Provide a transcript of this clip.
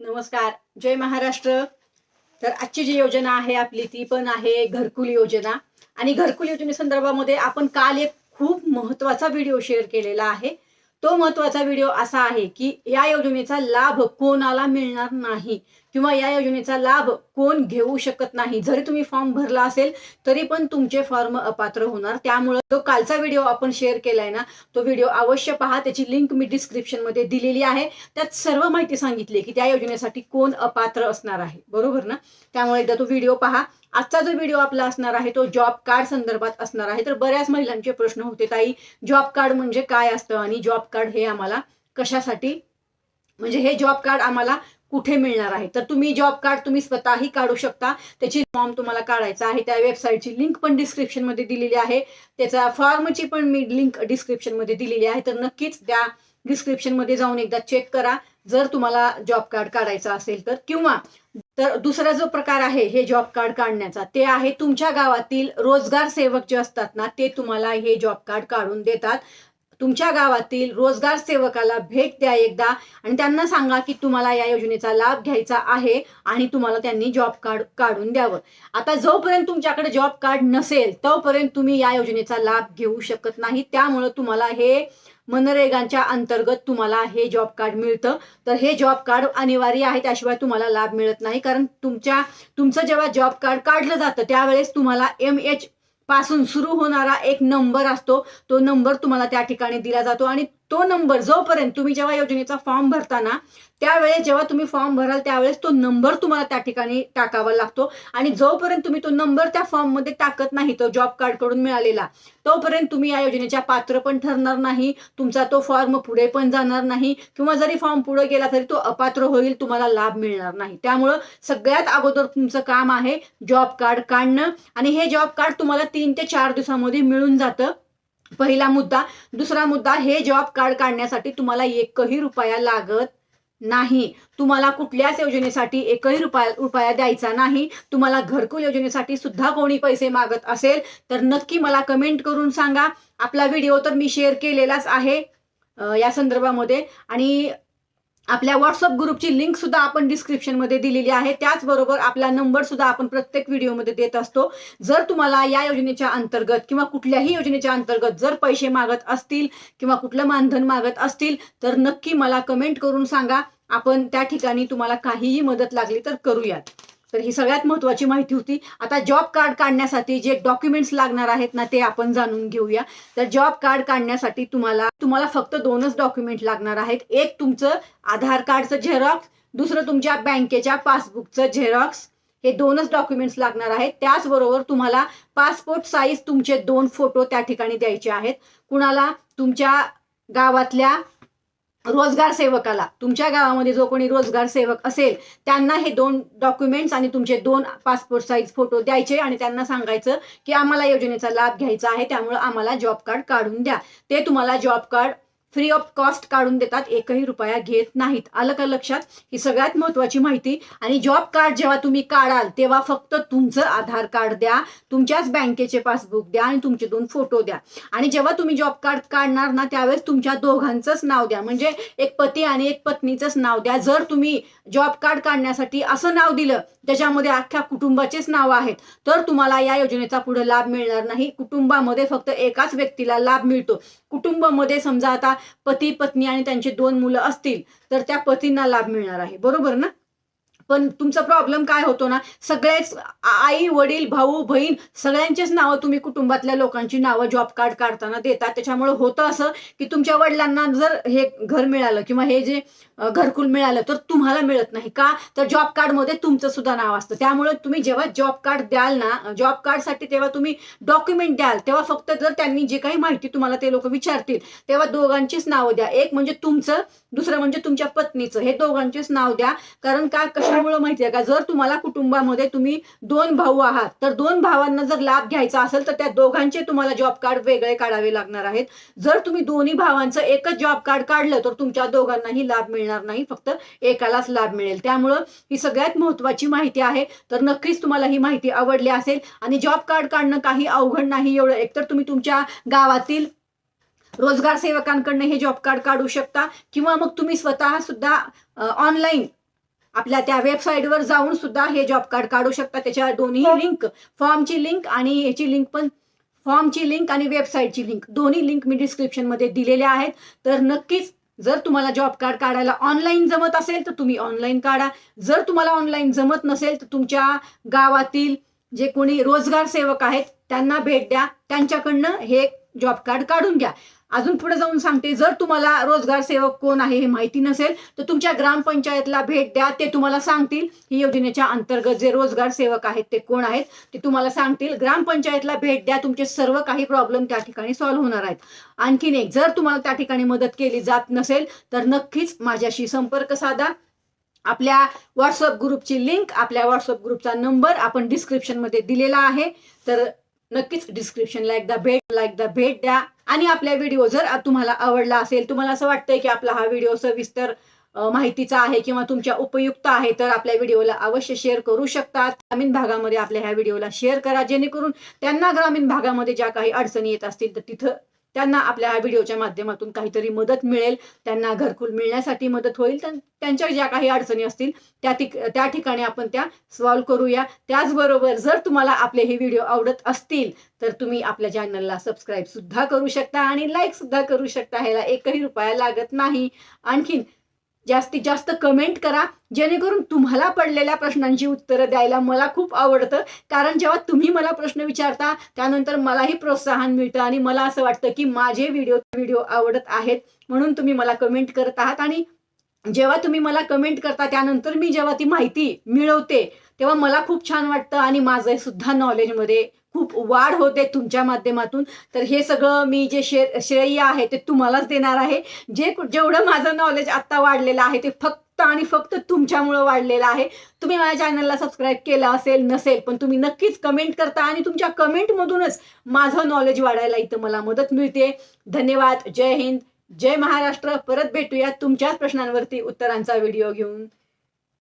नमस्कार. जय महाराष्ट्र. तर आजची जी योजना आहे आपली ती पण आहे घरकुल योजना. आणि घरकुल योजनेसंदर्भामध्ये आपण काल एक खूप महत्त्वाचा व्हिडिओ शेअर केलेला आहे. तो महत्त्वाचा व्हिडिओ असा आहे की या योजनेचा लाभ कोणाला मिळणार नाही? किंवा या योजनेचा लाभ कोण घेऊ शकत नाही. जरी तुम्ही फॉर्म भरला असेल तरी पण तुमचे फॉर्म अपात्र होणार. त्यामुळे तो कालचा व्हिडिओ आपण शेअर केलाय ना तो व्हिडिओ अवश्य पहा. त्याची लिंक मी डिस्क्रिप्शनमध्ये दिलेली आहे. त्यात सर्व माहिती सांगितली की त्या योजनेसाठी कोण अपात्र असणार आहे. बरोबर ना? त्यामुळे एकदा तो व्हिडिओ पहा. आजचा जो व्हिडिओ आपला असणार आहे तो जॉब कार्ड संदर्भात असणार आहे. तर बऱ्याच महिलांचे प्रश्न होते ताई जॉब कार्ड म्हणजे काय असतं? आणि जॉब कार्ड हे आम्हाला कशासाठी? म्हणजे हे जॉब कार्ड आम्हाला कुठे मिळणार आहे? तर तुम्ही जॉब कार्ड तुम्ही स्वतःही काढू शकता. त्याची फॉर्म तुम्हाला काढायचा आहे. त्या वेबसाईटची लिंक पण डिस्क्रिप्शनमध्ये दिलेली आहे. त्याचा फॉर्मची पण मी लिंक डिस्क्रिप्शनमध्ये दिलेली आहे. तर नक्कीच त्या डिस्क्रिप्शनमध्ये जाऊन एकदा चेक करा. जर तुम्हाला जॉब कार्ड काढायचं असेल तर. किंवा तर दुसरा जो प्रकार आहे हे जॉब कार्ड काढण्याचा ते आहे तुमच्या गावातील रोजगार सेवक जे असतात ना ते तुम्हाला हे जॉब कार्ड काढून देतात. तुमच्या गावातील रोजगार सेवकाला भेट द्या एकदा आणि त्यांना सांगा की तुम्हाला या योजनेचा लाभ घ्यायचा आहे आणि तुम्हाला त्यांनी जॉब कार्ड काढून द्यावं. आता जोपर्यंत तुमच्याकडे जॉब कार्ड नसेल तोपर्यंत तुम्ही या योजनेचा लाभ घेऊ शकत नाही. त्यामुळं तुम्हाला हे मनरेगांच्या अंतर्गत तुम्हाला हे जॉब कार्ड मिळतं. तर हे जॉब कार्ड अनिवार्य आहे त्याशिवाय तुम्हाला लाभ मिळत नाही. कारण तुमच्या तुमचं जेव्हा जॉब कार्ड काढलं जातं त्यावेळेस तुम्हाला एम एच पासून सुरू होणारा एक नंबर असतो. तो नंबर तुम्हाला त्या ठिकाणी दिला जातो आणि तो नंबर जोपर्यंत तुम्ही जेव्हा योजनेचा फॉर्म भरताना त्यावेळेस जेव्हा तुम्ही फॉर्म भराल त्यावेळेस तो नंबर तुम्हाला त्या ठिकाणी टाकावा लागतो. आणि जोपर्यंत तुम्ही तो नंबर त्या फॉर्ममध्ये टाकत नाही तो जॉब कार्डकडून मिळालेला तोपर्यंत तुम्ही या योजनेच्या पात्र पण ठरणार नाही तुमचा तो फॉर्म पुढे पण जाणार नाही किंवा जरी फॉर्म पुढे गेला तरी तो अपात्र होईल तुम्हाला लाभ मिळणार नाही. त्यामुळं सगळ्यात अगोदर तुमचं काम आहे जॉब कार्ड काढणं. आणि हे जॉब कार्ड तुम्हाला तीन ते चार दिवसामध्ये मिळून जातं. पहिला मुद्दा. दुसरा मुद्दा हे जॉब कार्ड काढण्यासाठी तुम्हाला एकही रुपया लागत नाही. तुम्हाला कुठल्याच योजनेसाठी एकही रुपया रुपया द्यायचा नाही. तुम्हाला घरकुल योजनेसाठी सुद्धा कोणी पैसे मागत असेल तर नक्की मला कमेंट करून सांगा. आपला व्हिडिओ तर मी शेअर केलेलाच आहे या संदर्भामध्ये. आणि आपल्या व्हॉट्सअप ग्रुपची लिंक सुद्धा आपण डिस्क्रिप्शनमध्ये दिलेली आहे. त्याचबरोबर आपला नंबर सुद्धा आपण प्रत्येक व्हिडिओमध्ये देत असतो. जर तुम्हाला या योजनेच्या अंतर्गत किंवा कुठल्याही योजनेच्या अंतर्गत जर पैसे मागत असतील किंवा कुठलं मानधन मागत असतील तर नक्की मला कमेंट करून सांगा. आपण त्या ठिकाणी तुम्हाला काहीही मदत लागली तर करूयात. तर ही सगळ्यात महत्वाची माहिती होती. आता जॉब कार्ड काढण्यासाठी जे डॉक्युमेंट्स लागणार आहेत ना ते आपण जाणून घेऊया. तर जॉब कार्ड काढण्यासाठी तुम्हाला तुम्हाला फक्त दोनच डॉक्युमेंट लागणार आहेत. एक तुमचं आधार कार्डचं झेरॉक्स दुसरं तुमच्या बँकेच्या पासबुकचं झेरॉक्स हे दोनच डॉक्युमेंट्स लागणार आहेत. त्याचबरोबर तुम्हाला पासपोर्ट साईज तुमचे दोन फोटो त्या ठिकाणी द्यायचे आहेत. कुणाला? तुमच्या गावातल्या रोजगार सेवकाला. तुमच्या गावामध्ये जो कोणी रोजगार सेवक असेल त्यांना हे दोन डॉक्युमेंट्स आणि तुमचे दोन पासपोर्ट साईज फोटो द्यायचे आणि त्यांना सांगायचं की आम्हाला योजनेचा लाभ घ्यायचा आहे त्यामुळे आम्हाला जॉब कार्ड काढून द्या. ते तुम्हाला job card free of cost काढून देतात एकही रुपया घेत नाहीत. आलं का लक्षात? ही सगळ्यात महत्वाची माहिती. आणि जॉब कार्ड जेव्हा तुम्ही काढाल तेव्हा फक्त तुमचं आधार कार्ड द्या तुमच्याच बँकेचे पासबुक द्या आणि तुमचे दोन फोटो द्या. आणि जेव्हा तुम्ही जॉब कार्ड काढणार ना त्यावेळेस तुमच्या दोघांचंच नाव द्या. म्हणजे एक पती आणि एक पत्नीचंच नाव द्या. जर तुम्ही जॉब कार्ड काढण्यासाठी असं नाव दिलं त्याच्यामध्ये अख्ख्या कुटुंबाचेच नाव आहेत तर तुम्हाला या योजनेचा पुढे लाभ मिळणार नाही. कुटुंबामध्ये फक्त एकाच व्यक्तीला लाभ मिळतो. कुटुंबामध्ये समजा आता पती पत्नी आणि त्यांची दोन मुलं असतील तर त्या पतींना लाभ मिळणार आहे. बरोबर ना? पण तुमचा प्रॉब्लेम काय होतो ना सगळेच आई वडील भाऊ बहीण सगळ्यांचेच नावं तुम्ही कुटुंबातल्या लोकांची नावं जॉब कार्ड काढताना देतात. त्याच्यामुळे होतं असं की तुमच्या वडिलांना जर हे घर मिळालं किंवा हे जे घरकुल मिळालं तर तुम्हाला मिळत नाही का? तर जॉब कार्डमध्ये तुमचं सुद्धा नाव असतं. त्यामुळे तुम्ही जेव्हा जॉब कार्ड द्याल ना जॉब कार्डसाठी तेव्हा तुम्ही डॉक्युमेंट द्याल. तेव्हा फक्त जर त्यांनी जे काही माहिती तुम्हाला ते लोक विचारतील तेव्हा दोघांचीच नावं द्या. एक म्हणजे तुमचं दुसरं म्हणजे तुमच्या पत्नीचं. हे दोघांचेच नाव द्या. कारण का? कशामुळे माहितीये का जर तुम्हाला कुटुंबामध्ये तुम्ही दोन भाऊ आहात तर दोन भावांना जर लाभ घ्यायचा असेल तर त्या दोघांचे तुम्हाला जॉब कार्ड वेगळे काढावे लागणार आहेत. जर तुम्ही दोन्ही भावांचं एकच जॉब कार्ड काढलं तर तुमच्या दोघांनाही लाभ मिळणार नाही फक्त एकालाच लाभ मिळेल. त्यामुळं ही सगळ्यात महत्वाची माहिती आहे. तर नक्कीच तुम्हाला ही माहिती आवडली असेल. आणि जॉब कार्ड काढणं काही अवघड नाही एवढं. एकतर तुम्ही तुमच्या गावातील रोजगार सेवकांकडनं हे जॉब कार्ड काढू शकता किंवा मग तुम्ही स्वतः सुद्धा ऑनलाईन आपल्या त्या वेबसाईटवर जाऊन सुद्धा हे जॉब कार्ड काढू शकता. त्याच्या दोन्ही लिंक फॉर्मची लिंक आणि याची लिंक पण फॉर्मची लिंक आणि वेबसाईटची लिंक दोन्ही लिंक मी डिस्क्रिप्शनमध्ये दिलेल्या आहेत. तर नक्कीच जर तुम्हाला जॉब कार्ड काढायला ऑनलाईन जमत असेल तर तुम्ही ऑनलाईन काढा. जर तुम्हाला ऑनलाईन जमत नसेल तर तुमच्या गावातील जे कोणी रोजगार सेवक आहेत त्यांना भेट द्या. त्यांच्याकडनं हे जॉब कार्ड काढून घ्या. अजून पुढे जाऊन सांगते जर तुम्हाला रोजगार सेवक कोण आहे हे माहिती नसेल तर तुमच्या ग्रामपंचायतला भेट द्या ते तुम्हाला सांगतील ही योजनेच्या अंतर्गत जे रोजगार सेवक आहेत ते कोण आहेत ते तुम्हाला सांगतील. ग्रामपंचायतला भेट द्या तुमचे सर्व काही प्रॉब्लेम त्या ठिकाणी सॉल्व्ह होणार आहेत. आणखीन एक जर तुम्हाला त्या ठिकाणी मदत केली जात नसेल तर नक्कीच माझ्याशी संपर्क साधा. आपल्या व्हॉट्सअप ग्रुपची लिंक आपल्या व्हॉट्सअप ग्रुपचा नंबर आपण डिस्क्रिप्शनमध्ये दिलेला आहे. तर नक्कीच डिस्क्रिप्शनला एकदा भेट एकदा भेट द्या. आणि आपल्या व्हिडिओ जर तुम्हाला आवडला असेल तुम्हाला असं वाटतंय की आपला हा व्हिडिओ सविस्तर माहितीचा आहे किंवा तुमच्या उपयुक्त आहे तर आपल्या व्हिडिओला अवश्य शेअर करू शकतात. ग्रामीण भागामध्ये आपल्या ह्या व्हिडिओला शेअर करा जेणेकरून त्यांना ग्रामीण भागामध्ये ज्या काही अडचणी येत असतील तर तिथं त्यांना आपल्या ह्या व्हिडिओच्या माध्यमातून काहीतरी मदत मिळेल. त्यांना घरकुल मिळण्यासाठी मदत होईल. तर त्यांच्या ज्या काही अडचणी असतील त्या ठिक त्या ठिकाणी आपण त्या सॉल्व्ह करूया. त्याचबरोबर जर तुम्हाला आपले हे व्हिडिओ आवडत असतील तर तुम्ही आपल्या चॅनलला सबस्क्राईब सुद्धा करू शकता आणि लाईक सुद्धा करू शकता. ह्याला एकही रुपया लागत नाही. आणखीन जास्तीत जास्त कमेंट करा. जेणेकरून तुम्हाला पडलेल्या प्रश्नांची उत्तरं द्यायला मला खूप आवडतं. कारण जेव्हा तुम्ही मला प्रश्न विचारता त्यानंतर मलाही प्रोत्साहन मिळतं आणि मला असं वाटतं की माझे व्हिडिओ व्हिडिओ आवडत आहेत. म्हणून तुम्ही मला कमेंट करत आहात आणि जेव्हा तुम्ही मला कमेंट करता त्यानंतर मी जेव्हा ती माहिती मिळवते तेव्हा मला खूप छान वाटतं आणि माझं सुद्धा नॉलेजमध्ये खूप वाढ होते तुमच्या माध्यमातून. तर हे सगळं मी जे शे श्रेय आहे ते तुम्हालाच देणार आहे. जे जेवढं माझं नॉलेज आत्ता वाढलेलं आहे ते फक्त आणि फक्त तुमच्यामुळं वाढलेलं आहे. तुम्ही माझ्या चॅनलला सबस्क्राईब केलं असेल नसेल पण तुम्ही नक्कीच कमेंट करता आणि तुमच्या कमेंटमधूनच माझं नॉलेज वाढायला इथं मला मदत मिळते. धन्यवाद. जय हिंद. जय महाराष्ट्र. परत भेटूया तुमच्याच प्रश्नांवरती उत्तरांचा व्हिडिओ घेऊन.